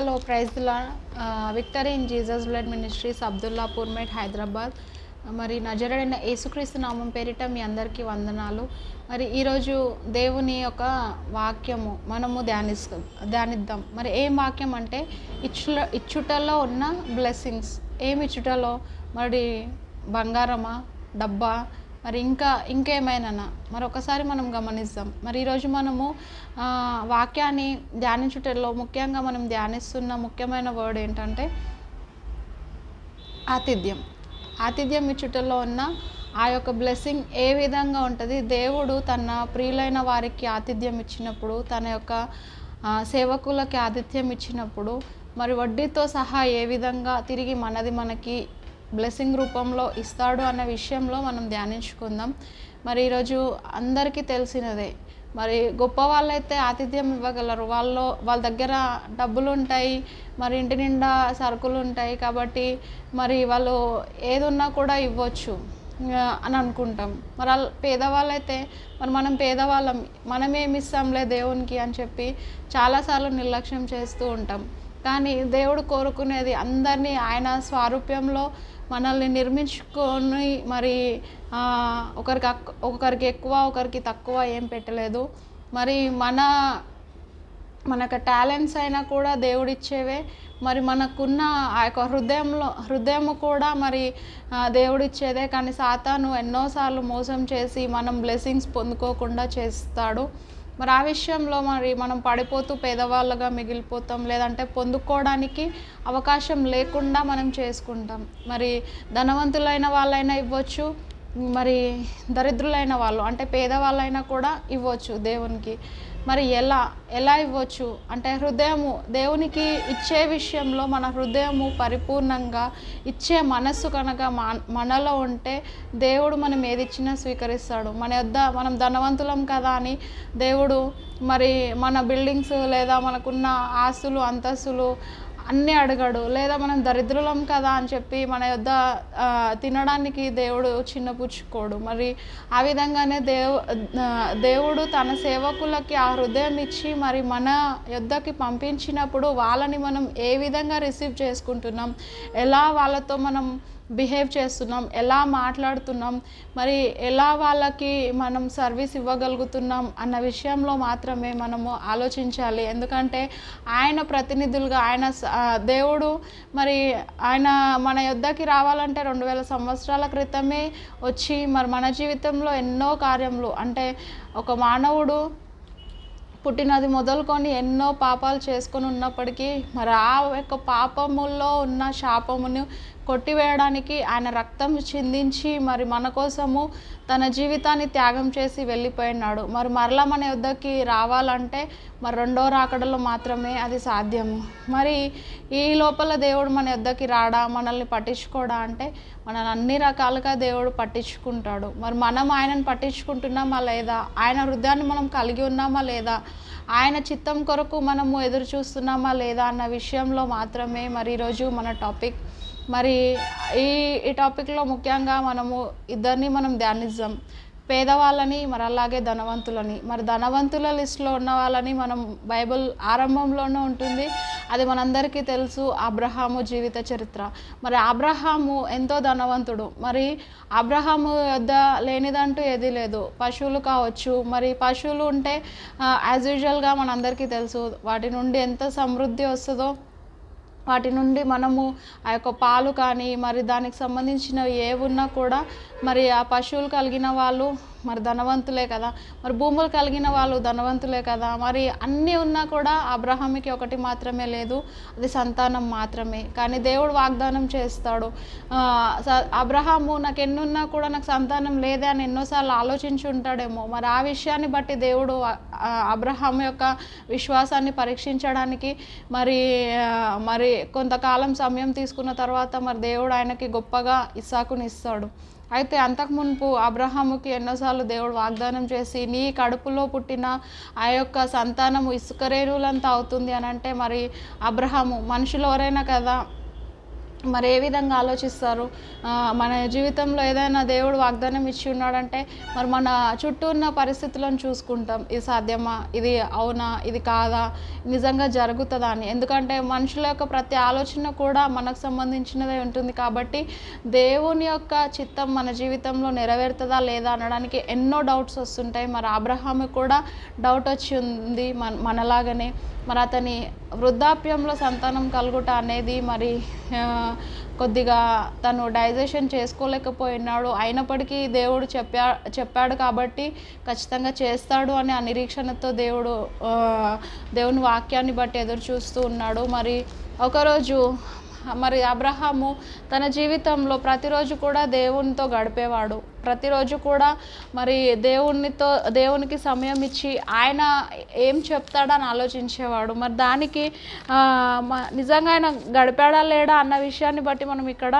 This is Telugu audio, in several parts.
Hello ప్రైజ్లా victory in Jesus blood ministries Abdullapurmet Hyderabad. మరి నజరడైన యేసుక్రీస్తు నామం పేరిట మీ అందరికీ వందనాలు. మరి ఈరోజు దేవుని యొక్క వాక్యము మనము ధ్యానిస్ ధ్యానిద్దాం. మరి ఏం వాక్యం అంటే ఇచ్చుల ఇచ్చుటలో ఉన్న బ్లెస్సింగ్స్ ఏమి ఇచ్చుటలో? మరి బంగారమా? డబ్బా? మరి ఇంకా ఇంకేమైనా? మరొకసారి మనం గమనిస్తాం. మరి ఈరోజు మనము వాక్యాన్ని ధ్యానించుటలో ముఖ్యంగా మనం ధ్యానిస్తున్న ముఖ్యమైన వర్డ్ ఏంటంటే ఆతిథ్యం. ఆతిథ్యం ఇచ్చుటలో ఉన్న ఆ యొక్క బ్లెస్సింగ్ ఏ విధంగా ఉంటుంది? దేవుడు తన ప్రియులైన వారికి ఆతిథ్యం ఇచ్చినప్పుడు తన యొక్క సేవకులకి ఆతిథ్యం ఇచ్చినప్పుడు మరి వడ్డీతో సహా ఏ విధంగా తిరిగి మనది మనకి బ్లెస్సింగ్ రూపంలో ఇస్తాడు అన్న విషయంలో మనం ధ్యానించుకుందాం. మరి ఈరోజు అందరికీ తెలిసినదే మరి గొప్ప వాళ్ళైతే ఆతిథ్యం ఇవ్వగలరు. వాళ్ళు వాళ్ళ దగ్గర డబ్బులు ఉంటాయి మరి ఇంటి నిండా సరుకులు ఉంటాయి కాబట్టి మరి వాళ్ళు ఏదున్నా కూడా ఇవ్వచ్చు అని అనుకుంటాం. మరి వాళ్ళ పేదవాళ్ళైతే మరి మనం పేదవాళ్ళం మనం ఏమి ఇస్తాంలే దేవునికి అని చెప్పి చాలాసార్లు నిర్లక్ష్యం చేస్తూ ఉంటాం. కానీ దేవుడు కోరుకునేది అందరినీ ఆయన స్వారూప్యంలో మనల్ని నిర్మించుకొని మరి ఒకరికి ఒకరికి ఎక్కువ ఒకరికి తక్కువ ఏం పెట్టలేదు. మరి మన మనకు టాలెంట్స్ అయినా కూడా దేవుడిచ్చేవే. మరి మనకున్న ఆ యొక్క హృదయంలో హృదయం కూడా మరి దేవుడిచ్చేదే. కానీ సాతాను ఎన్నోసార్లు మోసం చేసి మనం బ్లెస్సింగ్స్ పొందుకోకుండా చేస్తాడు. మరి ఆ విషయంలో మరి మనం పడిపోతూ పేదవాళ్ళగా మిగిలిపోతాం లేదంటే పొందుకోవడానికి అవకాశం లేకుండా మనం చేసుకుంటాం. మరి ధనవంతులైన వాళ్ళైనా ఇవ్వచ్చు మరి దరిద్రులైన వాళ్ళు అంటే పేదవాళ్ళైనా కూడా ఇవ్వచ్చు దేవునికి. మరి ఎలా ఎలా ఇవ్వచ్చు? అంటే హృదయము దేవునికి ఇచ్చే విషయంలో మన హృదయము పరిపూర్ణంగా ఇచ్చే మనస్సు కనుక మనలో ఉంటే దేవుడు మనం ఏది ఇచ్చినా స్వీకరిస్తాడు. మన యొద్ద మనం ధనవంతులం కదా అని దేవుడు మరి మన బిల్డింగ్స్ లేదా మనకున్న ఆస్తులు అంతస్తులు అన్నీ అడగడు. లేదా మనం దరిద్రులం కదా అని చెప్పి మన యొద్ద తినడానికి దేవుడు చిన్నపుచ్చుకోడు మరి ఆ విధంగానే దేవు దేవుడు తన సేవకులకి ఆ హృదయం ఇచ్చి మరి మన యొద్దకి పంపించినప్పుడు వాళ్ళని మనం ఏ విధంగా రిసీవ్ చేసుకుంటున్నాం? ఎలా వాళ్ళతో మనం బిహేవ్ చేస్తున్నాం ఎలా మాట్లాడుతున్నాం మరి ఎలా వాళ్ళకి మనం సర్వీస్ ఇవ్వగలుగుతున్నాం అన్న విషయంలో మాత్రమే మనము ఆలోచించాలి. ఎందుకంటే ఆయన ప్రతినిధులుగా ఆయన స- దేవుడు మరి ఆయన మన యొద్దకి రావాలంటే రెండు వేల సంవత్సరాల క్రితమే వచ్చి మరి మన జీవితంలో ఎన్నో కార్యములు అంటే ఒక మానవుడు పుట్టినది మొదలుకొని ఎన్నో పాపాలు చేసుకొని ఉన్నప్పటికీ మరి ఆ యొక్క పాపముల్లో ఉన్న శాపమును కొట్టివేయడానికి ఆయన రక్తం చిందించి మరి మన కోసము తన జీవితాన్ని త్యాగం చేసి వెళ్ళిపోయినాడు. మరి మరలా మన యుద్ధకి రావాలంటే మరి రెండో రాకడలో మాత్రమే అది సాధ్యము. మరి ఈ లోపల దేవుడు మన యుద్ధకి రాడా? మనల్ని పట్టించుకోడా అంటే మనల్ని అన్ని రకాలుగా దేవుడు పట్టించుకుంటాడు. మరి మనం ఆయనను పట్టించుకుంటున్నామా లేదా? ఆయన హృదయాన్ని మనం కలిగి ఉన్నామా లేదా? ఆయన చిత్తం కొరకు మనము ఎదురు చూస్తున్నామా లేదా? అన్న విషయంలో మాత్రమే మరి ఈరోజు మన టాపిక్ మరి ఈ ఈ టాపిక్లో ముఖ్యంగా మనము ఇద్దరిని మనం ధ్యానిద్దాం. పేదవాళ్ళని మరి అలాగే ధనవంతులని. మరి ధనవంతుల లిస్టులో ఉన్న వాళ్ళని మనం బైబిల్ ఆరంభంలోనే ఉంటుంది. అది మనందరికీ తెలుసు. అబ్రహాము జీవిత చరిత్ర. మరి అబ్రహాము ఎంతో ధనవంతుడు. మరి అబ్రహాము వద్ద లేనిదంటూ ఏది లేదు. పశువులు కావచ్చు. మరి పశువులు ఉంటే యాజ్ యూజువల్గా మనందరికీ తెలుసు వాటి నుండి ఎంత సమృద్ధి వస్తుందో. వాటి నుండి మనము ఆ యొక్క పాలు కానీ మరి దానికి సంబంధించిన ఏవున్నా కూడా మరి ఆ పశువులు కలిగిన వాళ్ళు మరి ధనవంతులే కదా. మరి భూములు కలిగిన వాళ్ళు ధనవంతులే కదా. మరి అన్నీ ఉన్నా కూడా అబ్రహామికి ఒకటి మాత్రమే లేదు అది సంతానం మాత్రమే. కానీ దేవుడు వాగ్దానం చేస్తాడు. స- అబ్రహాము నాకు ఎన్నున్నా కూడా నాకు సంతానం లేదే అని ఎన్నోసార్లు ఆలోచించి ఉంటాడేమో. మరి ఆ విషయాన్ని బట్టి దేవుడు అబ్రహాం యొక్క విశ్వాసాన్ని పరీక్షించడానికి మరి మరి కొంతకాలం సమయం తీసుకున్న తర్వాత మరి దేవుడు ఆయనకి గొప్పగా ఇస్సాకుని ఇస్తాడు. అయితే అంతకు మునుపు అబ్రహాముకి ఎన్నోసార్లు దేవుడు వాగ్దానం చేసి నీ కడుపులో పుట్టిన ఆ యొక్క సంతానము ఇసుకరేరులంతా అవుతుంది అని అంటే మరి అబ్రహాము మనుషులు ఎవరైనా కదా మరి ఏ విధంగా ఆలోచిస్తారు? మన జీవితంలో ఏదైనా దేవుడు వాగ్దానం ఇచ్చి ఉన్నాడంటే మరి మన చుట్టూ ఉన్న పరిస్థితులను చూసుకుంటాం. ఇది సాధ్యమా? ఇది అవునా? ఇది కాదా? నిజంగా జరుగుతుందా అని. ఎందుకంటే మనుషుల యొక్క ప్రతి ఆలోచన కూడా మనకు సంబంధించినదే ఉంటుంది కాబట్టి దేవుని యొక్క చిత్తం మన జీవితంలో నెరవేరుతుందా లేదా అనడానికి ఎన్నో డౌట్స్ వస్తుంటాయి. మరి అబ్రహాము కూడా డౌట్ వచ్చి ఉంది మన మనలాగనే. మరి అతని వృద్ధాప్యంలో సంతానం కలుగుట అనేది మరి కొద్దిగా తను డైజెషన్ చేసుకోలేకపోయినాడు. అయినప్పటికీ దేవుడు చెప్పా చెప్పాడు కాబట్టి ఖచ్చితంగా చేస్తాడు అనే ఆ నిరీక్షణతో దేవుడు దేవుని వాక్యాన్ని బట్టి ఎదురు చూస్తూ ఉన్నాడు. మరి ఒకరోజు మరి అబ్రహాము తన జీవితంలో ప్రతిరోజు కూడా దేవునితో గడిపేవాడు. ప్రతిరోజు కూడా మరి దేవునితో దేవునికి సమయం ఇచ్చి ఆయన ఏం చెప్తాడని ఆలోచించేవాడు. మరి దానికి నిజంగా ఆయన గడిపాడా లేడా అన్న విషయాన్ని బట్టి మనం ఇక్కడ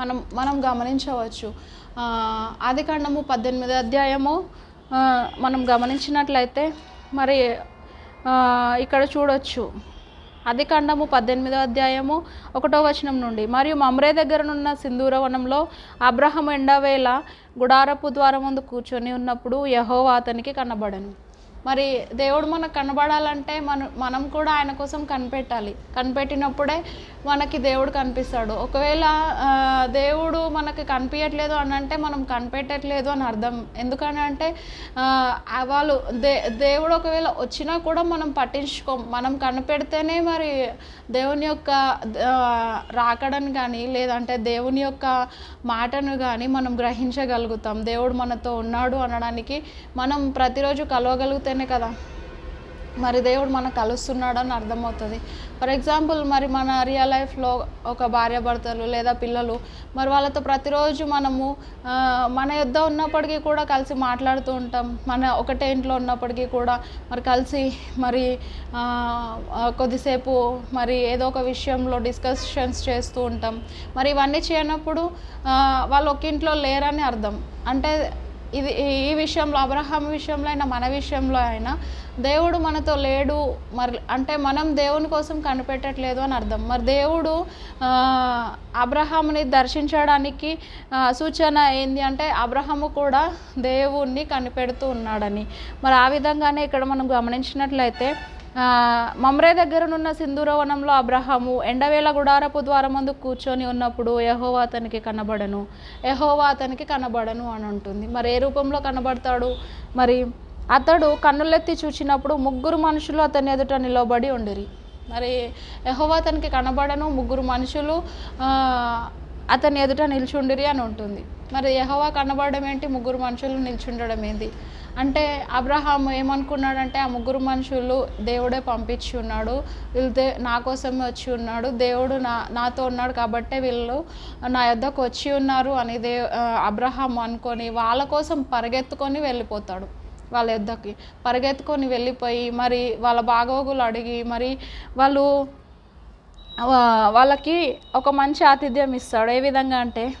మనం మనం గమనించవచ్చు. ఆది కాండము పద్దెనిమిది అధ్యాయము మనం గమనించినట్లయితే మరి ఇక్కడ చూడొచ్చు. అది ఖండము పద్దెనిమిదో అధ్యాయము ఒకటో వచనం నుండి. మరియు మమ్రే దగ్గరనున్న సింధూర వనంలో అబ్రహం ఎండవేళ గుడారపు ద్వారం ముందు కూర్చొని ఉన్నప్పుడు యహోవా అతనికి కనబడను. మరి దేవుడు మనకు కనబడాలంటే మనం మనం కూడా ఆయన కోసం కనిపెట్టాలి. కనిపెట్టినప్పుడే మనకి దేవుడు కనిపిస్తాడు. ఒకవేళ దేవుడు మనకి కనిపించట్లేదు అని అంటే మనం కనిపెట్టట్లేదు అని అర్థం. ఎందుకని అంటే వాళ్ళు దే దేవుడు ఒకవేళ వచ్చినా కూడా మనం పట్టించుకోం. మనం కనిపెడితేనే మరి దేవుని యొక్క ఆ, రాకడని కానీ లేదంటే దేవుని యొక్క మాటను కానీ మనం గ్రహించగలుగుతాం. దేవుడు మనతో ఉన్నాడు అనడానికి మనం ప్రతిరోజు కలవగలిగితేనే కదా. మరి దేవుడు మనకు కలుస్తున్నాడు అని అర్థమవుతుంది. ఫర్ ఎగ్జాంపుల్ మరి మన రియల్ లైఫ్లో ఒక భార్యాభర్తలు లేదా పిల్లలు మరి వాళ్ళతో ప్రతిరోజు మనము మన యుద్ధ ఉన్నప్పటికీ కూడా కలిసి మాట్లాడుతూ ఉంటాం. మన ఒకటే ఇంట్లో ఉన్నప్పటికీ కూడా మరి కలిసి మరి కొద్దిసేపు మరి ఏదో ఒక విషయంలో డిస్కషన్స్ చేస్తూ ఉంటాం. మరి ఇవన్నీ చేయనప్పుడు వాళ్ళు ఒక ఇంట్లో లేరని అర్థం. అంటే ఇది ఈ విషయంలో అబ్రహాం విషయంలో అయినా మన విషయంలో అయినా దేవుడు మనతో లేడు. మరి అంటే మనం దేవుని కోసం కనిపెట్టట్లేదు అని అర్థం. మరి దేవుడు అబ్రహాముని దర్శించడానికి సూచన ఏంది అంటే అబ్రహాము కూడా దేవుణ్ణి కనిపెడుతూ ఉన్నాడని. మరి ఆ విధంగానే ఇక్కడ మనం గమనించినట్లయితే మమ్రే దగ్గరనున్న సింధూరవనంలో అబ్రహాము ఎండవేళ గుడారపు ద్వారం ముందు కూర్చొని ఉన్నప్పుడు యహోవా అతనికి కనబడను. యహోవా అతనికి కనబడను అని ఉంటుంది మరి ఏ రూపంలో కనబడతాడు? మరి అతడు కన్నులెత్తి చూచినప్పుడు ముగ్గురు మనుషులు అతని ఎదుట నిలబడి ఉండిరి. మరి యహోవా అతనికి కనబడను ముగ్గురు మనుషులు అతని ఎదుట నిల్చుండిరి అని ఉంటుంది. మరి యహోవా కనబడడం ఏంటి? ముగ్గురు మనుషులు నిల్చుండడం ఏంటి అంటే అబ్రహాం ఏమనుకున్నాడంటే ఆ ముగ్గురు మనుషులు దేవుడే పంపించి ఉన్నాడు. వీళ్ళు దే- నా కోసమే వచ్చి ఉన్నాడు. దేవుడు నా నాతో ఉన్నాడు కాబట్టే వీళ్ళు నా యొద్దకు వచ్చి ఉన్నారు అని దే అబ్రహాం అనుకొని వాళ్ళ కోసం పరిగెత్తుకొని వెళ్ళిపోతాడు వాళ్ళ యొద్దకి. పరిగెత్తుకొని వెళ్ళిపోయి మరి వాళ్ళ బాగోగులు అడిగి మరి వాళ్ళు వాళ్ళకి ఒక మంచి ఆతిథ్యం ఇస్తాడు. ఏ విధంగా అంటే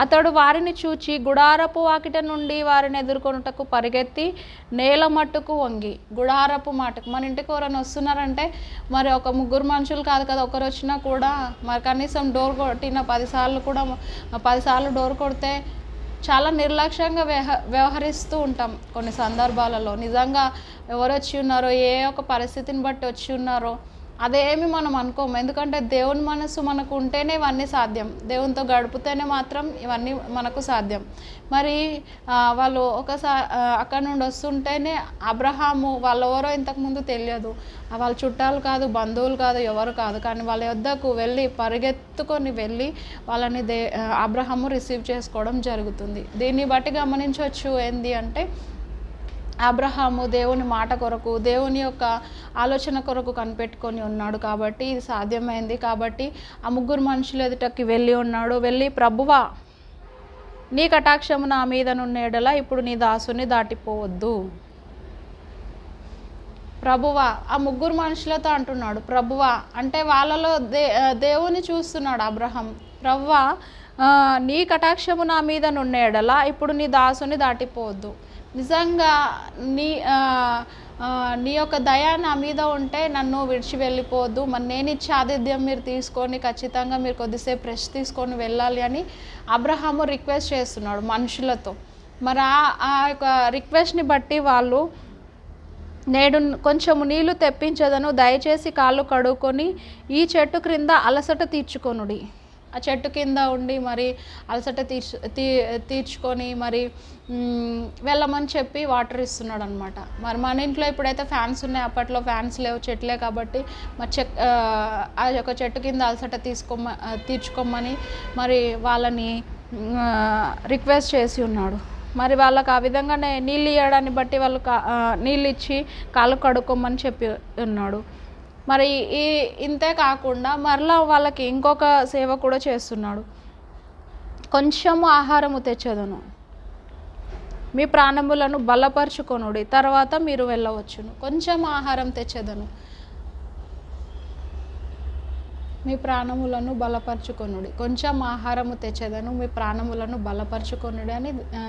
అతడు వారిని చూచి గుడారపు వాకిట నుండి వారిని ఎదుర్కొనుటకు పరిగెత్తి నేల మట్టుకు వంగి గుడారపు మాటకు మన ఇంటికి ఎవరైనా వస్తున్నారంటే మరి ఒక ముగ్గురు మనుషులు కాదు కదా ఒకరు వచ్చినా కూడా మరి కనీసం డోర్ కొట్టిన పదిసార్లు కూడా పదిసార్లు డోర్ కొడితే చాలా నిర్లక్ష్యంగా వ్యవహ వ్యవహరిస్తూ ఉంటాం కొన్ని సందర్భాలలో. నిజంగా ఎవరు వచ్చి ఉన్నారో ఏ ఒక పరిస్థితిని బట్టి వచ్చి ఉన్నారో అదేమి మనం అనుకోము. ఎందుకంటే దేవుని మనసు మనకు ఉంటేనే ఇవన్నీ సాధ్యం. దేవునితో గడిపితేనే మాత్రం ఇవన్నీ మనకు సాధ్యం. మరి వాళ్ళు ఒకసారి అక్కడ నుండి వస్తుంటేనే అబ్రహాము వాళ్ళెవరో ఇంతకుముందు తెలియదు. వాళ్ళ చుట్టాలు కాదు బంధువులు కాదు ఎవరు కాదు. కానీ వాళ్ళ యొద్దకు వెళ్ళి పరిగెత్తుకొని వెళ్ళి వాళ్ళని దే అబ్రహము అబ్రహాము రిసీవ్ చేసుకోవడం జరుగుతుంది. దీన్ని బట్టి గమనించవచ్చు ఏంది అంటే అబ్రహాము దేవుని మాట కొరకు దేవుని యొక్క ఆలోచన కొరకు కనిపెట్టుకొని ఉన్నాడు కాబట్టి ఇది సాధ్యమైంది. కాబట్టి ఆ ముగ్గురు మనుషుల ఎదుటకి వెళ్ళి ఉన్నాడు. వెళ్ళి ప్రభువా నీ కటాక్షము నా మీద నున్నేడలా ఇప్పుడు నీ దాసుని దాటిపోవద్దు. ప్రభువా ఆ ముగ్గురు మనుషులతో అంటున్నాడు. ప్రభువా అంటే వాళ్ళలో దే దేవుని చూస్తున్నాడు అబ్రహం. ప్రభువా నీ కటాక్షము నా మీద నున్నేడలా ఇప్పుడు నీ దాసుని దాటిపోవద్దు. నిజంగా నీ నీ యొక్క దయ నా మీద ఉంటే నన్ను విడిచి వెళ్ళిపోవద్దు. మరి నేను ఇచ్చే ఆతిథ్యం మీరు తీసుకొని ఖచ్చితంగా మీరు కొద్దిసేపు రెస్ట్ తీసుకొని వెళ్ళాలి అని అబ్రహాము రిక్వెస్ట్ చేస్తున్నాడు మనుషులతో. మరి ఆ ఆ యొక్క రిక్వెస్ట్ని బట్టి వాళ్ళు నేడు కొంచెము నీళ్ళు తెప్పించదను దయచేసి కాళ్ళు కడుక్కొని ఈ చెట్టు క్రింద అలసట తీర్చుకొనుడి. ఆ చెట్టు కింద ఉండి మరి అలసట తీర్చు తీ తీర్చుకొని మరి వెళ్ళమని చెప్పి వాటర్ ఇస్తున్నాడు అనమాట మరి మన ఇంట్లో ఇప్పుడైతే ఫ్యాన్స్ ఉన్నాయి అప్పట్లో ఫ్యాన్స్ లేవు చెట్లే కాబట్టి మరి చెక్ ఆ, యొక్క చెట్టు కింద అలసట తీసుకోమ తీర్చుకోమని మరి వాళ్ళని రిక్వెస్ట్ చేసి ఉన్నాడు. మరి వాళ్ళకి ఆ విధంగానే నీళ్ళు ఇవ్వడాన్ని బట్టి వాళ్ళు కా నీళ్ళు ఇచ్చి కాళ్ళు కడుక్కోమని చెప్పి ఉన్నాడు. మరి ఈ ఇంతే కాకుండా మరలా వాళ్ళకి ఇంకొక సేవ కూడా చేస్తున్నాడు. కొంచెము ఆహారము తెచ్చదను. మీ ప్రాణములను బలపరుచుకొనుడి. తర్వాత మీరు వెళ్ళవచ్చును. కొంచెం ఆహారం తెచ్చేదను. మీ ప్రాణములను బలపరుచుకొనుడి. కొంచెం ఆహారము తెచ్చేదను మీ ప్రాణములను బలపరుచుకొనుడి అని ఆ,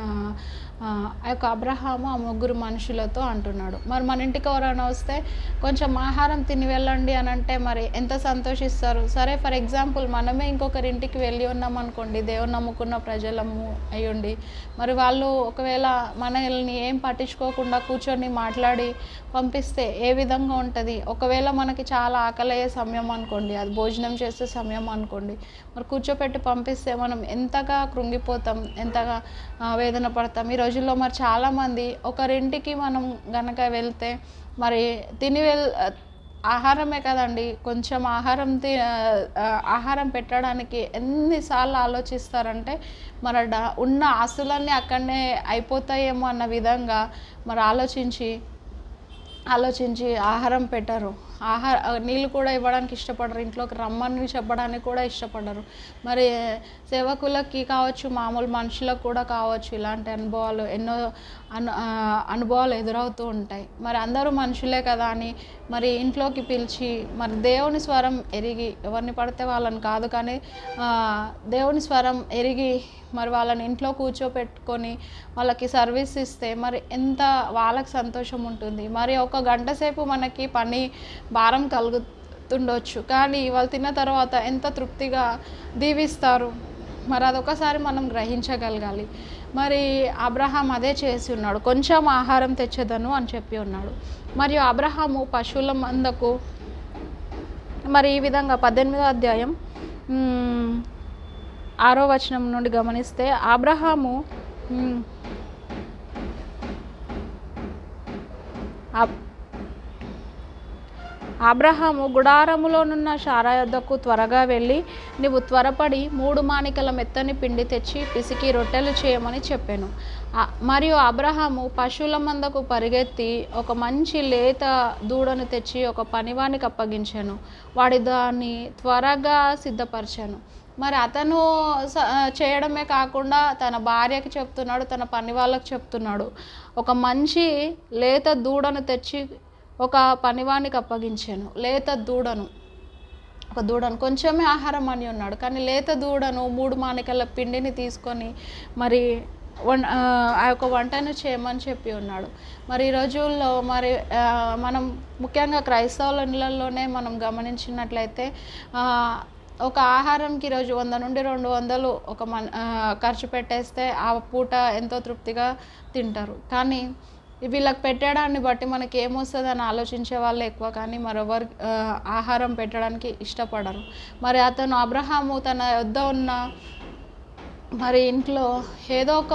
ఆ యొక్క అబ్రహాము ఆ ముగ్గురు మనుషులతో అంటున్నాడు. మరి మన ఇంటికి ఎవరైనా వస్తే కొంచెం ఆహారం తిని వెళ్ళండి అని అంటే మరి ఎంత సంతోషిస్తారు? సరే ఫర్ ఎగ్జాంపుల్ మనమే ఇంకొకరి ఇంటికి వెళ్ళి ఉన్నాం అనుకోండి దేవుని నమ్ముకున్న ప్రజలము అయ్యుండి మరి వాళ్ళు ఒకవేళ మనల్ని ఏం పట్టించుకోకుండా కూర్చొని మాట్లాడి పంపిస్తే ఏ విధంగా ఉంటుంది? ఒకవేళ మనకి చాలా ఆకలయ్యే సమయం అనుకోండి అది భోజనం చేసే సమయం అనుకోండి. మరి కూర్చోపెట్టి పంపిస్తే మనం ఎంతగా కృంగిపోతాం ఎంతగా వేదన పడతాం. ఈ రోజుల్లో మరి చాలామంది ఒకరింటికి మనం గనక వెళ్తే మరి తిని వెల్ ఆహారమే కదండి. కొంచెం ఆహారం తి ఆహారం పెట్టడానికి ఎన్నిసార్లు ఆలోచిస్తారంటే మన డ ఉన్న ఆస్తులన్నీ అక్కడనే అయిపోతాయేమో అన్న విధంగా మరి ఆలోచించి ఆలోచించి ఆహారం పెట్టరు. ఆహార నీళ్ళు కూడా ఇవ్వడానికి ఇష్టపడరు. ఇంట్లోకి రమ్మని చెప్పడానికి కూడా ఇష్టపడరు. మరి సేవకులకి కావచ్చు మామూలు మనుషులకు కూడా కావచ్చు ఇలాంటి అనుభవాలు ఎన్నో అను అనుభవాలు ఎదురవుతూ ఉంటాయి. మరి అందరూ మనుషులే కదా అని మరి ఇంట్లోకి పిలిచి మరి దేవుని స్వరం ఎరిగి ఎవరిని పడితే వాళ్ళని కాదు కానీ దేవుని స్వరం ఎరిగి మరి వాళ్ళని ఇంట్లో కూర్చోపెట్టుకొని వాళ్ళకి సర్వీస్ ఇస్తే మరి ఎంత వాళ్ళకి సంతోషం ఉంటుంది. మరి ఒక గంట సేపు మనకి పని భారం కలుగుతుండొచ్చు. కానీ వాళ్ళు తిన్న తర్వాత ఎంత తృప్తిగా దీవిస్తారు? మరి అదొకసారి మనం గ్రహించగలగాలి. మరి అబ్రహాం అదే చేసి ఉన్నాడు. కొంచెం ఆహారం తెచ్చేదను అని చెప్పి ఉన్నాడు. మరియు అబ్రహాము పశువుల మందకు మరి ఈ విధంగా పద్దెనిమిదో అధ్యాయం ఆరో వచనం నుండి గమనిస్తే అబ్రహాము అబ్- అబ్రహాము గుడారములోనున్న శారా యొద్దకు త్వరగా వెళ్ళి నీవు త్వరపడి మూడు మానికల మెత్తని పిండి తెచ్చి పిసికి రొట్టెలు చేయమని చెప్పాను. మరియు అబ్రహాము పశువుల మందకు పరిగెత్తి ఒక మంచి లేత దూడను తెచ్చి ఒక పనివానికి అప్పగించాను. వాడి దాన్ని త్వరగా సిద్ధపరిచాను. మరి అతను స- చేయడమే కాకుండా తన భార్యకి చెప్తున్నాడు తన పని వాళ్ళకి చెప్తున్నాడు. ఒక మంచి లేత దూడను తెచ్చి ఒక పనివానికి అప్పగించాను లేత దూడను. ఒక దూడను. కొంచెమే ఆహారం అని ఉన్నాడు. కానీ లేత దూడను మూడు మానికల పిండిని తీసుకొని మరి వం ఆ యొక్క వంటను చేయమని చెప్పి ఉన్నాడు. మరి ఈ రోజుల్లో మరి మనం ముఖ్యంగా క్రైస్తవుల మనం గమనించినట్లయితే ఒక ఆహారంకి ఈరోజు వంద నుండి రెండు వందలు ఒక మన ఖర్చు పెట్టేస్తే ఆ పూట ఎంతో తృప్తిగా తింటారు. కానీ వీళ్ళకి పెట్టడాన్ని బట్టి మనకి ఏమొస్తుంది అని ఆలోచించే వాళ్ళు ఎక్కువ కానీ మరెవరు ఆహారం పెట్టడానికి ఇష్టపడరు. మరి అతను అబ్రహాము తన వద్ద ఉన్న మరి ఇంట్లో ఏదో ఒక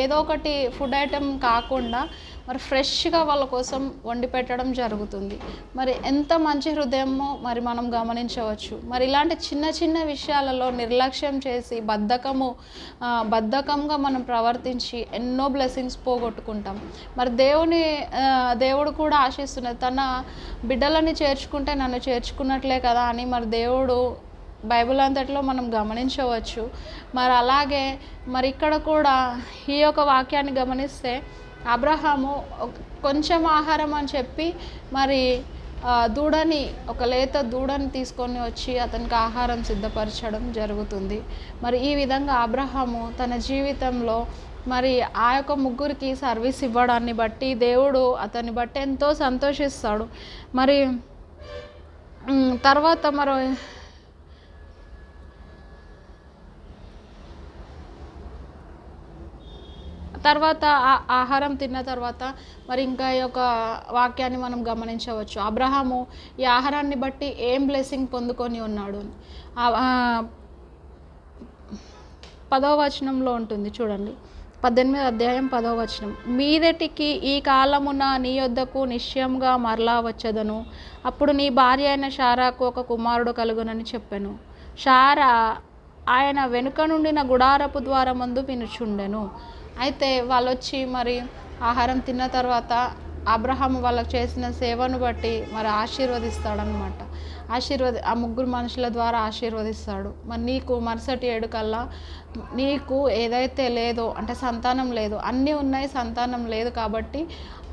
ఏదో ఒకటి ఫుడ్ ఐటెం కాకుండా మరి ఫ్రెష్గా వాళ్ళ కోసం వండి పెట్టడం జరుగుతుంది. మరి ఎంత మంచి హృదయమో మరి మనం గమనించవచ్చు. మరి ఇలాంటి చిన్న చిన్న విషయాలలో నిర్లక్ష్యం చేసి బద్ధకము బద్ధకంగా మనం ప్రవర్తించి ఎన్నో బ్లెస్సింగ్స్ పోగొట్టుకుంటాం. మరి దేవుని దేవుడు కూడా ఆశిస్తున్నది తన బిడ్డలని చేర్చుకుంటే నన్ను చేర్చుకున్నట్లే కదా అని మరి దేవుడు బైబిల్ అంతట్లో మనం గమనించవచ్చు. మరి అలాగే మరి ఇక్కడ కూడా ఈ యొక్క వాక్యాన్ని గమనిస్తే అబ్రహాము కొంచెం ఆహారం అని చెప్పి మరి దూడని ఒక లేత దూడని తీసుకొని వచ్చి అతనికి ఆహారం సిద్ధపరచడం జరుగుతుంది. మరి ఈ విధంగా అబ్రహాము తన జీవితంలో మరి ఆ యొక్క ముగ్గురికి సర్వీస్ ఇవ్వడాన్ని బట్టి దేవుడు అతన్ని బట్టి ఎంతో సంతోషిస్తాడు. మరి తర్వాత మరి తర్వాత ఆ- ఆహారం తిన్న తర్వాత మరి ఇంకా ఈ యొక్క వాక్యాన్ని మనం గమనించవచ్చు. అబ్రహాము ఈ ఆహారాన్ని బట్టి ఏం బ్లెస్సింగ్ పొందుకొని ఉన్నాడు? అని. పదవ వచనంలో ఉంటుంది చూడండి. పద్దెనిమిది అధ్యాయం పదవ వచనం. మీదటికి ఈ కాలమున నీ యొద్దకు నిశ్చయంగా మరలా వచ్చదను. అప్పుడు నీ భార్య అయిన షారాకు ఒక కుమారుడు కలుగునని చెప్పాను. షారా ఆయన వెనుక నుండిన గుడారపు ద్వారమందు వినుచుండెను. అయితే వాళ్ళు వచ్చి మరి ఆహారం తిన్న తర్వాత అబ్రహాం వాళ్ళకు చేసిన సేవను బట్టి మరి ఆశీర్వదిస్తాడనమాట ఆశీర్వద ఆ ముగ్గురు మనుషుల ద్వారా ఆశీర్వదిస్తాడు. మరి నీకు మరుసటి ఏడు కల్లా నీకు ఏదైతే లేదో అంటే సంతానం లేదు అన్నీ ఉన్నాయి సంతానం లేదు కాబట్టి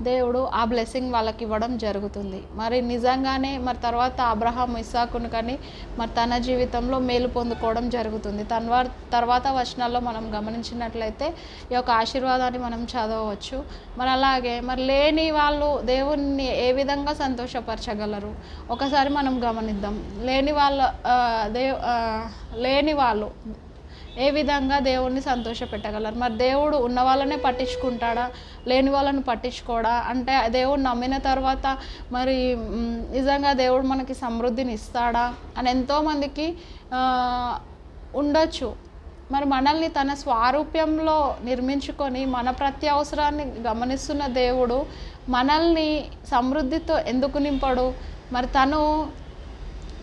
దేవుడు ఆ బ్లెస్సింగ్ వాళ్ళకి ఇవ్వడం జరుగుతుంది. మరి నిజంగానే మరి తర్వాత అబ్రహాం ఇస్సాకును కానీ మరి తన జీవితంలో మేలు పొందుకోవడం జరుగుతుంది. తన తర్వాత వచనాల్లో మనం గమనించినట్లయితే ఈ యొక్క ఆశీర్వాదాన్ని మనం చదవవచ్చు మరి అలాగే మరి లేని వాళ్ళు దేవుణ్ణి ఏ విధంగా సంతోషపరచగలరు? ఒకసారి మనం గమనిద్దాం. లేని వాళ్ళ దేవ్ లేని వాళ్ళు ఏ విధంగా దేవుణ్ణి సంతోషపెట్టగలరు? మరి దేవుడు ఉన్న వాళ్ళనే పట్టించుకుంటాడా? లేని వాళ్ళని పట్టించుకోడా? అంటే దేవుడు నమ్మిన తర్వాత మరి నిజంగా దేవుడు మనకి సమృద్ధిని ఇస్తాడా? అని ఎంతోమందికి ఉండొచ్చు. మరి మనల్ని తన స్వారూప్యంలో నిర్మించుకొని మన ప్రతి అవసరాన్ని గమనిస్తున్న దేవుడు మనల్ని సమృద్ధితో ఎందుకు నింపడు? మరి తను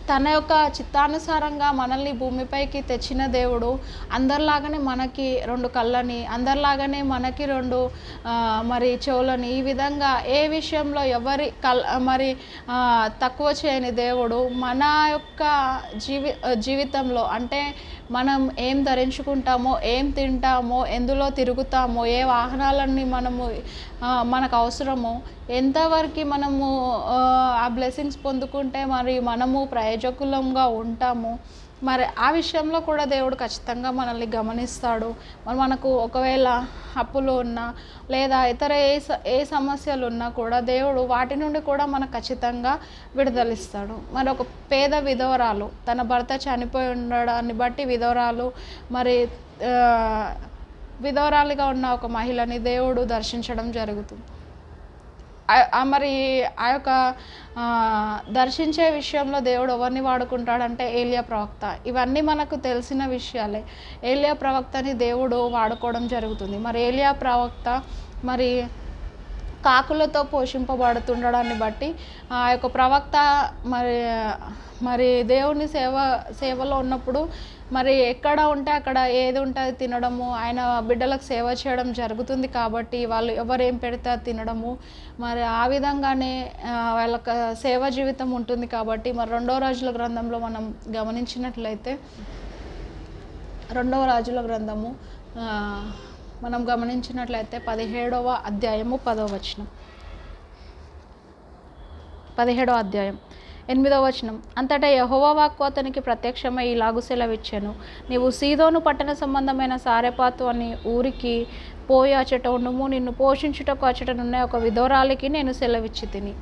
తన యొక్క చిత్తానుసారంగా మనల్ని భూమిపైకి తెచ్చిన దేవుడు. అందరిలాగానే మనకి రెండు కళ్ళని అందరిలాగానే మనకి రెండు మరి చెవులని. ఈ విధంగా ఏ విషయంలో ఎవరి కల్ మరి తక్కువ చేయని దేవుడు మన యొక్క జీవి జీవితంలో అంటే మనం ఏం ధరించుకుంటామో ఏం తింటామో ఎందులో తిరుగుతామో ఏ వాహనాలన్నీ మనము మనకు అవసరమో ఎంతవరకు మనము ఆ, ఆ బ్లెస్సింగ్స్ పొందుకుంటే మరి మనము ప్రయోజకులంగా ఉంటాము. మరి ఆ విషయంలో కూడా దేవుడు ఖచ్చితంగా మనల్ని గమనిస్తాడు. మరి మనకు ఒకవేళ అప్పులు ఉన్నా లేదా ఇతర ఏ స- ఏ సమస్యలు ఉన్నా కూడా దేవుడు వాటి నుండి కూడా మనకు ఖచ్చితంగా విడుదలిస్తాడు. మరి ఒక పేద విధవరాలు తన భర్త చనిపోయి ఉండడాన్ని బట్టి విధవరాలు మరి విధవరాలుగా ఉన్న ఒక మహిళని దేవుడు దర్శించడం జరుగుతుంది. మరి ఆ యొక్క దర్శించే విషయంలో దేవుడు ఎవరిని వాడుకుంటాడంటే ఏలియా ప్రవక్త. ఇవన్నీ మనకు తెలిసిన విషయాలే. ఏలియా ప్రవక్తని దేవుడు వాడుకోవడం జరుగుతుంది. మరి ఏలియా ప్రవక్త మరి కాకులతో పోషింపబడుతుండడాన్ని బట్టి ఆ యొక్క ప్రవక్త మరి మరి దేవుని సేవ సేవలో ఉన్నప్పుడు మరి ఎక్కడ ఉంటే అక్కడ ఏది ఉంటే అది తినడము ఆయన బిడ్డలకు సేవ చేయడం జరుగుతుంది కాబట్టి వాళ్ళు ఎవరు ఏం పెడితే అది తినడము. మరి ఆ విధంగానే వాళ్ళ వాళ్ళకి సేవ జీవితం ఉంటుంది కాబట్టి మరి రెండో రాజుల గ్రంథంలో మనం గమనించినట్లయితే రెండవ రాజుల గ్రంథము మనం గమనించినట్లయితే పదిహేడవ అధ్యాయము పదవ వచనం. పదిహేడవ అధ్యాయం. ఎనిమిదవ వచనం. అంతటా యహోవా వాక్కు అతనికి ప్రత్యక్షమై ఇలాగు సెలవిచ్చాను. నీవు సీదోను పట్టణ సంబంధమైన సారెపాతు అని ఊరికి పోయి అచట ఉండుము. నిన్ను పోషించుటకు అచటనున్న ఒక విధవరాలికి నేను సెలవిచ్చి తిని.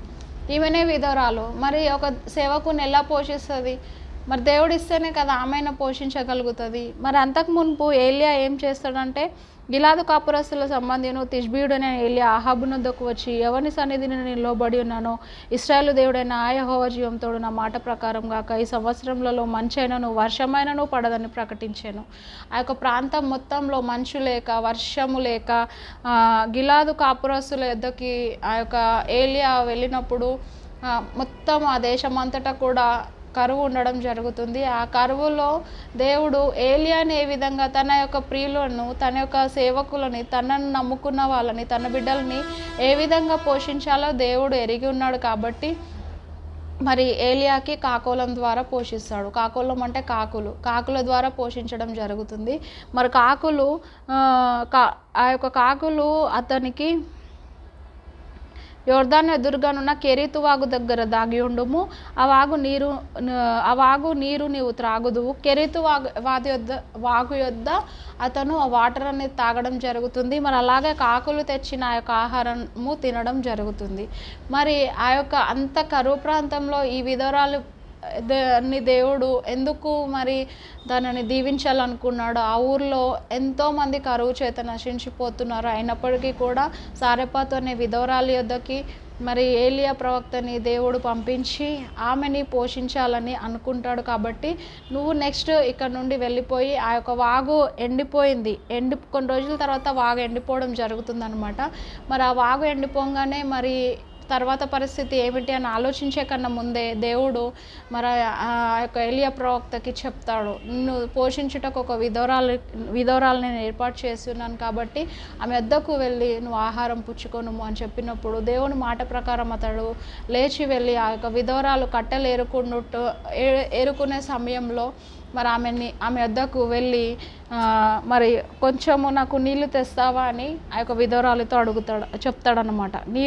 ఈమెనే విధోరాలు. మరి ఒక సేవకుని ఎలా పోషిస్తుంది. మరి దేవుడు ఇస్తేనే కదా ఆమెను పోషించగలుగుతుంది. మరి అంతకు మునుపు ఏలియా ఏం చేస్తాడంటే గిలాదు కాపురస్తుల సంబంధిను తిష్బీయుడనే ఏలియా ఆహాబునొద్దకు వచ్చి ఎవరిని సన్నిధిని నేను లోబడి ఉన్నానో ఇస్రాయలు దేవుడైన ఆయహోవ జీవంతోడు నా మాట ప్రకారం గాక ఈ సంవత్సరంలో మంచైనను వర్షమైనను పడదని ప్రకటించాను. ఆ యొక్క ప్రాంతం మొత్తంలో మంచు లేక వర్షము లేక గిలాదు కాపురస్తుల ఎద్దకి ఆ యొక్క ఏలియా వెళ్ళినప్పుడు మొత్తం ఆ దేశం అంతటా కూడా కరువు ఉండడం జరుగుతుంది. ఆ కరువులో దేవుడు ఏలియాని ఏ విధంగా తన యొక్క ప్రియులను తన యొక్క సేవకులని తనను నమ్ముకున్న వాళ్ళని తన బిడ్డల్ని ఏ విధంగా పోషించాలో దేవుడు ఎరిగి ఉన్నాడు కాబట్టి మరి ఏలియాకి కాకోలం ద్వారా పోషిస్తాడు. కాకోలం అంటే కాకులు. కాకుల ద్వారా పోషించడం జరుగుతుంది. మరి కాకులు కా ఆ యొక్క కాకులు అతనికి యోర్దాను ఎదురుగానున్న కెరీతు వాగు దగ్గర దాగి ఉండుము. ఆ వాగు నీరు ఆ వాగు నీరు నీవు త్రాగుదువు. కెరీతు వాగు వాది యొద్ద వాగు యొద్ద అతను ఆ వాటర్ అనేది తాగడం జరుగుతుంది. మరి అలాగే కాకులు తెచ్చిన ఆ యొక్క ఆహారము తినడం జరుగుతుంది. మరి ఆ యొక్క అంత కరువు ప్రాంతంలో ఈ విధవరాలు దాన్ని దేవుడు ఎందుకు మరి దానిని దీవించాలనుకున్నాడు ఆ ఊర్లో ఎంతోమంది కరువు చేత నశించిపోతున్నారు. అయినప్పటికీ కూడా సారెపాతు అనే విధవరాలి యొద్దకి మరి ఏలియా ప్రవక్తని దేవుడు పంపించి ఆమెని పోషించాలని అనుకుంటాడు కాబట్టి నువ్వు నెక్స్ట్ ఇక్కడ నుండి వెళ్ళిపోయి ఆ యొక్క వాగు ఎండిపోయింది. ఎండి కొన్ని రోజుల తర్వాత వాగు ఎండిపోవడం జరుగుతుందనమాట మరి ఆ వాగు ఎండిపోగానే మరి తర్వాత పరిస్థితి ఏమిటి అని ఆలోచించే కన్నా ముందే దేవుడు మరి ఆ యొక్క ఎలియ ప్రవక్తకి చెప్తాడు నిన్ను పోషించుటకు ఒక విధవరాలు విధవరాలు నేను ఏర్పాటు చేసి ఉన్నాను కాబట్టి ఆమె వద్దకు వెళ్ళి నువ్వు ఆహారం పుచ్చుకొనుము అని చెప్పినప్పుడు దేవుని మాట ప్రకారం అతడు లేచి వెళ్ళి ఆ యొక్క విధవరాలు కట్టెలు ఏరుకున్నట్టు ఏ- ఏరుకునే సమయంలో మరి ఆమెని ఆమె వద్దకు వెళ్ళి మరి కొంచెము నాకు నీళ్ళు తెస్తావా అని ఆ యొక్క విధోరాలతో అడుగుతాడు చెప్తాడనమాట నీ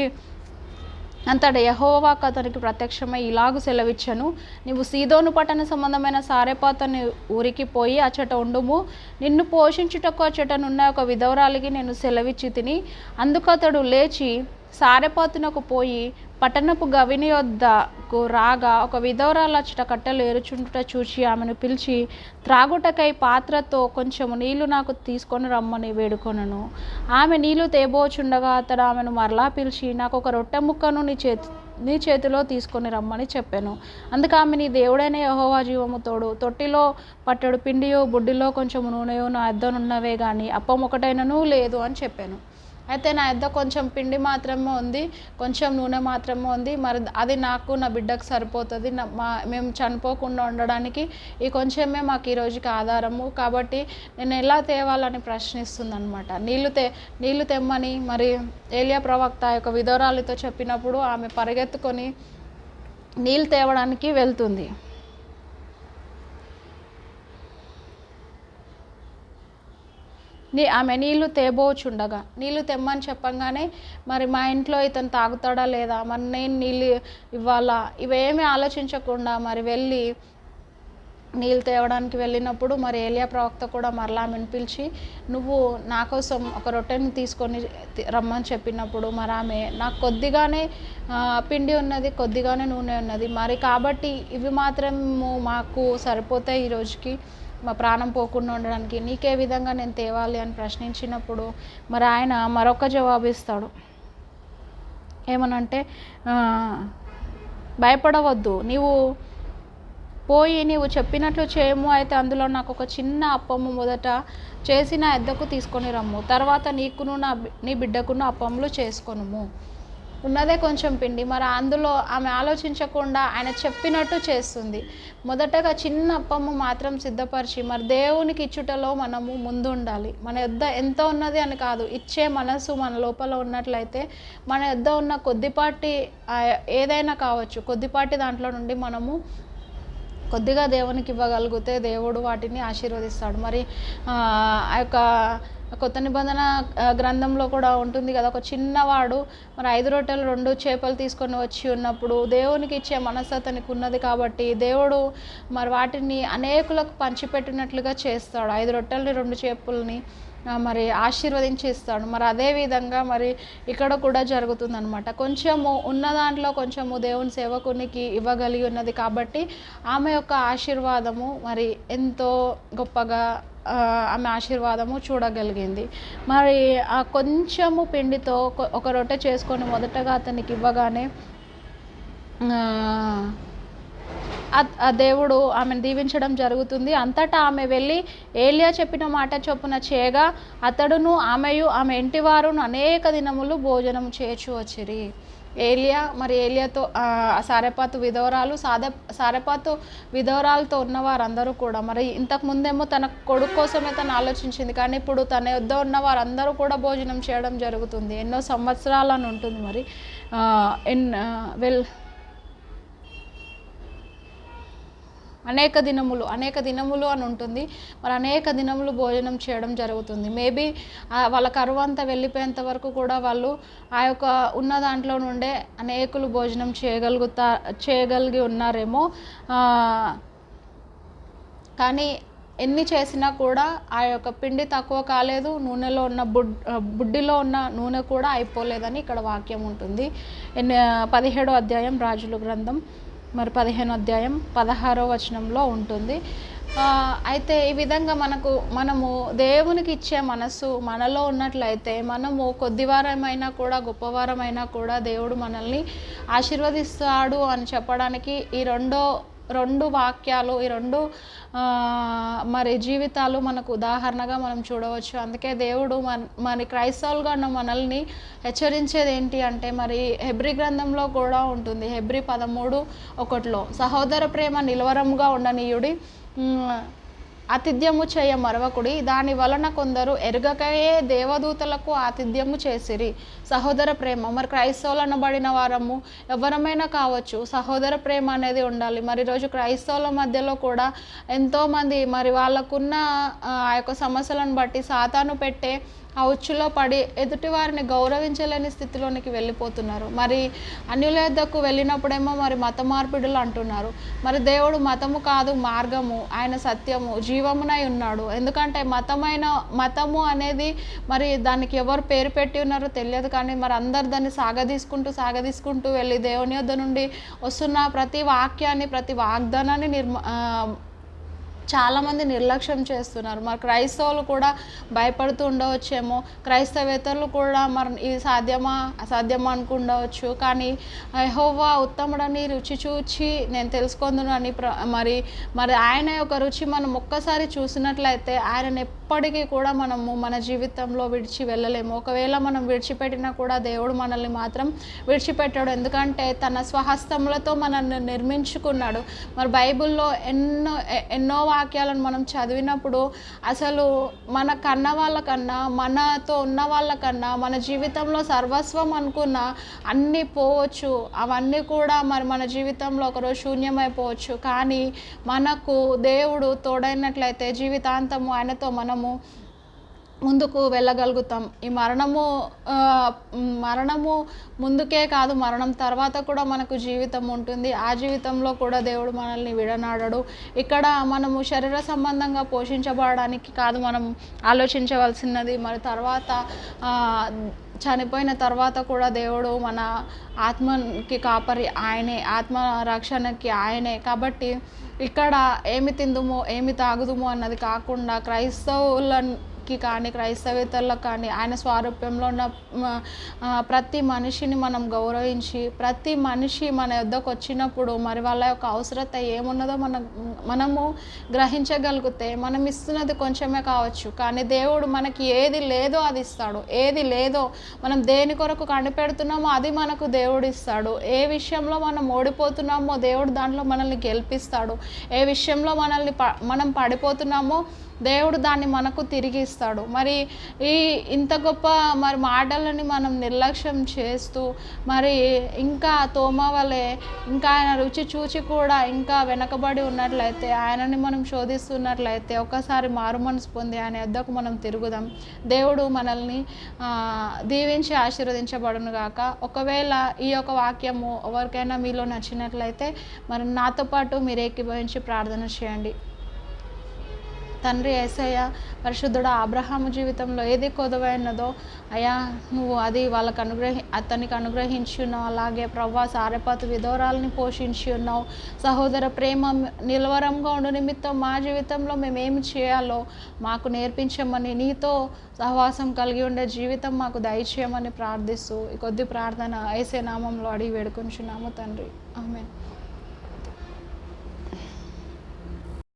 అంతట యహోవాకు అతనికి ప్రత్యక్షమై ఇలాగు సెలవిచ్చను. నీవు సీదోను పట్టణ సంబంధమైన సారెపాతని ఊరికి పోయి అచ్చట ఉండుము. నిన్ను పోషించుటకు అచ్చటనున్న ఒక విధవరాలికి నేను సెలవిచ్చి తిని అందుకు అతడు లేచి సారెపాతునకు పోయి పట్టణపు గవిని వద్దకు రాగా ఒక విధవరాలు అచ్చట కట్టెలు ఏరుచుంటుట చూచి ఆమెను పిలిచి త్రాగుటకై పాత్రతో కొంచెము నీళ్ళు నాకు తీసుకొని రమ్మని వేడుకొనను. ఆమె నీళ్ళు తేబోచుండగా అతడు ఆమెను మరలా పిలిచి నాకు ఒక రొట్టె ముక్కను నీ చేతి నీ చేతిలో తీసుకొని రమ్మని చెప్పాను. అందుకు ఆమె నీ దేవుడైన యహోవా జీవము తోడు తొట్టిలో పట్టడు పిండియో బుడ్డిలో కొంచెం నూనెయో నా అద్దనున్నవే కానీ అప్పం ఒకటైనను లేదు అని చెప్పాను. అయితే నా యొద్ద కొంచెం పిండి మాత్రమే ఉంది కొంచెం నూనె మాత్రమే ఉంది. మరి అది నాకు నా బిడ్డకు సరిపోతుంది. నా మా మేము చనిపోకుండా ఉండడానికి ఈ కొంచెమే మాకు ఈరోజుకి ఆధారము. కాబట్టి నేను ఎలా తేవాలని ప్రశ్నిస్తుందనమాట నీళ్ళు తే నీళ్ళు తెమ్మని మరి ఏలియా ప్రవక్త యొక్క విధోరాలతో చెప్పినప్పుడు ఆమె పరిగెత్తుకొని నీళ్ళు తేవడానికి వెళ్తుంది. నీ ఆమె నీళ్ళు తేబోచుండగా. నీళ్ళు తెమ్మని చెప్పంగానే మరి మా ఇంట్లో ఇతను తాగుతాడా లేదా? మరి నేను నీళ్ళు ఇవ్వాలా? ఇవేమీ ఆలోచించకుండా మరి వెళ్ళి నీళ్ళు తేవడానికి వెళ్ళినప్పుడు మరి ఏలియా ప్రవక్త కూడా మరలా ఆమెను పిలిచి నువ్వు నా కోసం ఒక రొట్టెని తీసుకొని రమ్మని చెప్పినప్పుడు మరి ఆమె నాకు కొద్దిగానే పిండి ఉన్నది కొద్దిగానే నూనె ఉన్నది. మరి కాబట్టి ఇవి మాత్రము మాకు సరిపోతాయి ఈ రోజుకి. మా ప్రాణం పోకుండా ఉండడానికి నీకే విధంగా నేను తేవాలి అని ప్రశ్నించినప్పుడు మరి ఆయన మరొక జవాబు ఇస్తాడు. ఏమనంటే భయపడవద్దు. నీవు పోయి నీవు చెప్పినట్లు చేయము. అయితే అందులో నాకు ఒక చిన్న అప్పము మొదట చేసి నా ఎద్దకు తీసుకొని రమ్ము. తర్వాత నీకును నా నీ బిడ్డకును అప్పములు చేసుకొనుము. ఉన్నదే కొంచెం పిండి. మరి అందులో ఆమె ఆలోచించకుండా ఆయన చెప్పినట్టు చేస్తుంది. మొదటగా చిన్న అప్పము మాత్రం సిద్ధపరిచి మరి దేవునికి ఇచ్చుటలో మనము ముందు ఉండాలి మన యొద్ద ఎంత ఉన్నది అని కాదు. ఇచ్చే మనసు మన లోపల ఉన్నట్లయితే మన యొద్ద ఉన్న కొద్దిపాటి ఏదైనా కావచ్చు కొద్దిపాటి దాంట్లో నుండి మనము కొద్దిగా దేవునికి ఇవ్వగలిగితే దేవుడు వాటిని ఆశీర్వదిస్తాడు. మరి ఆ యొక్క కొత్త నిబంధన గ్రంథంలో కూడా ఉంటుంది కదా ఒక చిన్నవాడు మరి ఐదు రొట్టెలు రెండు చేపలు తీసుకొని వచ్చి ఉన్నప్పుడు దేవునికి ఇచ్చే మనసు అతనికి ఉన్నది కాబట్టి దేవుడు మరి వాటిని అనేకులకు పంచిపెట్టినట్లుగా చేస్తాడు. ఐదు రొట్టెలని రెండు చేపల్ని మరి ఆశీర్వదించిస్తాడు. మరి అదే విధంగా మరి ఇక్కడ కూడా జరుగుతుందనమాట కొంచెము ఉన్న దాంట్లో కొంచెము దేవుని సేవకునికి ఇవ్వగలిగి ఉన్నది కాబట్టి ఆమె యొక్క ఆశీర్వాదము మరి ఎంతో గొప్పగా ఆమె ఆశీర్వాదము చూడగలిగింది. మరి ఆ కొంచెము పిండితో ఒక- ఒక రొట్టె చేసుకొని మొదటగా అతనికి ఇవ్వగానే ఆ, ఆ దేవుడు ఆమెను దీవించడం జరుగుతుంది. అంతటా ఆమె వెళ్ళి ఏలియా చెప్పిన మాట చొప్పున చేయగా అతడును ఆమెయు ఆమె ఇంటివారును అనేక దినములు భోజనం చేయచు వచ్చిరి. ఏలియా మరి ఏలియాతో సారెపాతు విధవరాలు సాదే సారెపాతు విధవరాలతో ఉన్న వారందరూ కూడా మరి ఇంతకు ముందేమో తన కొడుకు కోసమే తను ఆలోచించింది కానీ ఇప్పుడు తన యొద్ద ఉన్న వారందరూ కూడా భోజనం చేయడం జరుగుతుంది. ఎన్నో సంవత్సరాలని ఉంటుంది మరి. ఎన్ వెల్ అనేక దినములు అనేక దినములు అని ఉంటుంది. మరి అనేక దినములు భోజనం చేయడం జరుగుతుంది. మేబీ వాళ్ళ కరువు అంతా వెళ్ళిపోయేంత వరకు కూడా వాళ్ళు ఆ యొక్క ఉన్న దాంట్లో నుండే అనేకులు భోజనం చేయగలుగుతా చేయగలిగి ఉన్నారేమో. కానీ ఎన్ని చేసినా కూడా ఆ యొక్క పిండి తక్కువ కాలేదు. నూనెలో ఉన్న బుడ్ బుడ్డిలో ఉన్న నూనె కూడా అయిపోలేదని ఇక్కడ వాక్యం ఉంటుంది. ఎన్ని పదిహేడో అధ్యాయం రాజుల గ్రంథం. మరి పదిహేను అధ్యాయం పదహారో వచనంలో ఉంటుంది. అయితే ఈ విధంగా మనకు మనము దేవునికి ఇచ్చే మనస్సు మనలో ఉన్నట్లయితే మనము కొద్దివారమైనా కూడా గొప్పవారమైనా కూడా దేవుడు మనల్ని ఆశీర్వదిస్తాడు అని చెప్పడానికి ఈ రెండో రెండు వాక్యాలు ఈ రెండు మరి జీవితాలు మనకు ఉదాహరణగా మనం చూడవచ్చు. అందుకే దేవుడు మన మరి క్రైస్తవులుగా ఉన్న మనల్ని హెచ్చరించేది ఏంటి అంటే మరి హెబ్రి గ్రంథంలో కూడా ఉంటుంది. హెబ్రి పదమూడు ఒకటిలో సహోదర ప్రేమ నిలవరముగా ఉండనీయుడి ఆతిథ్యము చేయ మరవకుడి. దాని వలన కొందరు ఎరుగకయే దేవదూతలకు ఆతిథ్యము చేసిరి. సహోదర ప్రేమ మరి క్రైస్తవులు అనబడిన వారము ఎవరమైనా కావచ్చు సహోదర ప్రేమ అనేది ఉండాలి. మరి రోజు క్రైస్తవుల మధ్యలో కూడా ఎంతోమంది మరి వాళ్ళకున్న ఆ యొక్క సమస్యలను బట్టి సాతాను పెట్టే ఆ ఉచ్చులో పడి ఎదుటి వారిని గౌరవించలేని స్థితిలోనికి వెళ్ళిపోతున్నారు. మరి అన్యుల యొద్దకు వెళ్ళినప్పుడేమో మరి మత మార్పిడులు అంటున్నారు. మరి దేవుడు మతము కాదు మార్గము ఆయన సత్యము జీవమునై ఉన్నాడు. ఎందుకంటే మతమైన మతము అనేది మరి దానికి ఎవరు పేరు పెట్టి ఉన్నారో తెలియదు కానీ మరి అందరు దాన్ని సాగదీసుకుంటూ సాగదీసుకుంటూ వెళ్ళి దేవుని యొద్ద నుండి వస్తున్న ప్రతి వాక్యాన్ని ప్రతి వాగ్దానాన్ని నిర్మ చాలామంది నిర్లక్ష్యం చేస్తున్నారు. మరి క్రైస్తవులు కూడా భయపడుతూ ఉండవచ్చేమో. క్రైస్తవేతరులు కూడా మరి ఇది సాధ్యమా? అసాధ్యమా అనుకుండవచ్చు. కానీ యహోవా ఉత్తముడని రుచి చూచి నేను తెలుసుకుందునని ప్ర మరి మరి ఆయన యొక్క రుచి మనం ఒక్కసారి చూసినట్లయితే ఆయన ఎప్పటికీ కూడా మనము మన జీవితంలో విడిచి వెళ్ళలేము. ఒకవేళ మనం విడిచిపెట్టినా కూడా దేవుడు మనల్ని మాత్రం విడిచిపెట్టాడు. ఎందుకంటే తన స్వహస్తములతో మనల్ని నిర్మించుకున్నాడు. మరి బైబిల్లో ఎన్నో ఎ- ఎన్నో వాక్యాలను మనం చదివినప్పుడు అసలు మన కన్న వాళ్ళకన్నా మనతో ఉన్న వాళ్ళకన్నా మన జీవితంలో సర్వస్వం అనుకున్న అన్నీ పోవచ్చు. అవన్నీ కూడా మరి మన జీవితంలో ఒకరోజు శూన్యమైపోవచ్చు. కానీ మనకు దేవుడు తోడైనట్లయితే జీవితాంతము ఆయనతో మనం మనము ముందుకు వెళ్ళగలుగుతాం. ఈ మరణము మరణము ముందుకే కాదు మరణం తర్వాత కూడా మనకు జీవితం ఉంటుంది. ఆ జీవితంలో కూడా దేవుడు మనల్ని విడనాడడు. ఇక్కడ మనము శరీర సంబంధంగా పోషించబడడానికి కాదు మనం ఆలోచించవలసినది. మరి తర్వాత చనిపోయిన తర్వాత కూడా దేవుడు మన ఆత్మకి కాపరి ఆయనే ఆత్మ రక్షణకి ఆయనే. కాబట్టి ఇక్కడ ఏమి తిందుమో ఏమి తాగుదుమో అన్నది కాకుండా క్రైస్తవులకి కానీ క్రైస్తవేతరులకు కానీ ఆయన స్వారూప్యంలో ఉన్న ప్రతి మనిషిని మనం గౌరవించి ప్రతి మనిషి మన యొద్దకు వచ్చినప్పుడు మరి వాళ్ళ యొక్క అవసరత ఏమున్నదో మనం మనము గ్రహించగలిగితే మనం ఇస్తున్నది కొంచెమే కావచ్చు. కానీ దేవుడు మనకి ఏది లేదో అది ఇస్తాడు. ఏది లేదో మనం దేని కొరకు కనిపెడుతున్నామో అది మనకు దేవుడు ఇస్తాడు. ఏ విషయంలో మనం ఓడిపోతున్నామో దేవుడు దాంట్లో మనల్ని గెలిపిస్తాడు. ఏ విషయంలో మనల్ని ప మనం పడిపోతున్నామో దేవుడు దాన్ని మనకు తిరిగి ఇస్తాడు. మరి ఈ ఇంత గొప్ప మరి మాటలని మనం నిర్లక్ష్యం చేస్తూ మరి ఇంకా తోమ వలె ఇంకా ఆయన రుచి చూచి కూడా ఇంకా వెనకబడి ఉన్నట్లయితే ఆయనని మనం శోధిస్తున్నట్లయితే ఒకసారి మారు మనసు పొంది ఆయన యొద్దకు మనం తిరుగుదాం. దేవుడు మనల్ని దీవించి ఆశీర్వదించబడును గాక. ఒకవేళ ఈ యొక్క వాక్యము ఎవరికైనా మీలో నచ్చినట్లయితే మరి నాతో పాటు మీరు ఏకీభవించి ప్రార్థన చేయండి. తండ్రి ఏసయ్య పరిశుద్ధుడు అబ్రహాము జీవితంలో ఏది కొదవైనదో అయ్యా నువ్వు అది వాళ్ళకు అనుగ్రహి అతనికి అనుగ్రహించి ఉన్నావు. అలాగే ప్రవ్వా సారెపాతు విధోరాలని పోషించి ఉన్నావు. సహోదర ప్రేమ నిలవరంగా ఉండు. నిమిత్తం మా జీవితంలో మేము ఏమి చేయాలో మాకు నేర్పించమని నీతో సహవాసం కలిగి ఉండే జీవితం మాకు దయచేయమని ప్రార్థిస్తూ ఈ కొద్ది ప్రార్థన ఐసే నామంలో అడిగి వేడుకుంటున్నాము తండ్రి. ఆమె